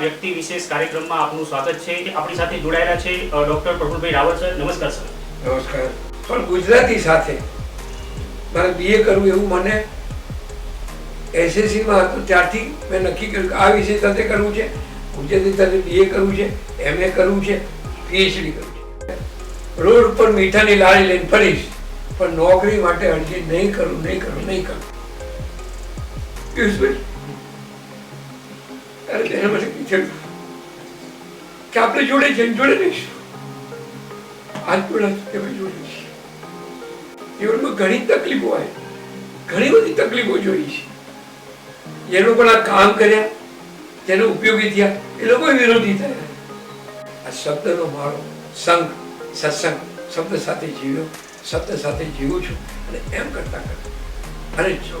વ્યક્તિ વિશેષ કાર્યક્રમમાં આપનું સ્વાગત છે. આપણી સાથે જોડાયેલા છે ડોક્ટર પ્રફુલભાઈ રાવળ સર. નમસ્કાર સર. નમસ્કાર. પણ ગુજરાતી સાથે મારે બીએ કરવું એવું મને એસએસસીમાં હતું, ત્યારથી મેં નક્કી કર્યું કે આ વિષય સાથે કરવું છે. ગુજરાતી સાથે બીએ કરવું છે એમએ કરવું છે પીએચડી કરવું છે. રોડ ઉપર મીઠાની લારી લઈને ફરીશ, પણ નોકરી માટે અરજી નહીં કરું નહીં કરું નહીં કરું. કે આપણે જોડે જઈને જોડે રહીશું. આજ પણ કે જોડે જીવનમાં ઘણી તકલીફો આવી ઘણી બધી તકલીફો જોઈ છે. જે લોકો આ કામ કર્યા, જેનો ઉપયોગી થયા, એ લોકો વિરોધી થયા. આ શબ્દનો મારો સંગ, સત્સંગ શબ્દ સાથે જીવ્યો, શબ્દ સાથે જીવું છું અને એમ કરતા કરતા. અને જો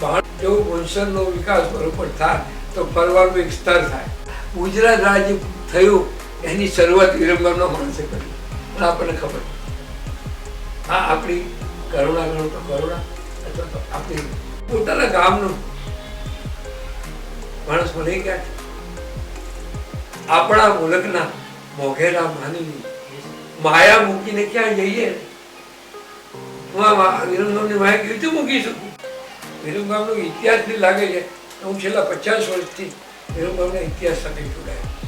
બાળ જો વંશનનો વિકાસ બરોબર થાય તો ફરવાનું એક સ્તર થાય. ગુજરાત રાજ્ય થયું, એની શરૂઆત વિરમગામના માણસે કરી. આપણને ખબર. આ આપણી કરુણા ગણું તો કરુણા, અથવા આપણી પોતાના ગામનું માણસ મને ક્યાં? આપણા મુલકના મોઘેરા માનવી માયા મૂકીને ક્યાં જઈએ? હું આ વિરમગામની માયા કેવી રીતે મૂકી શકું? વિરમગામનો ઇતિહાસ લાગે છે. હું છેલ્લા પચાસ વર્ષથી વિરમગામના ઇતિહાસ સાથે જોડાયેલો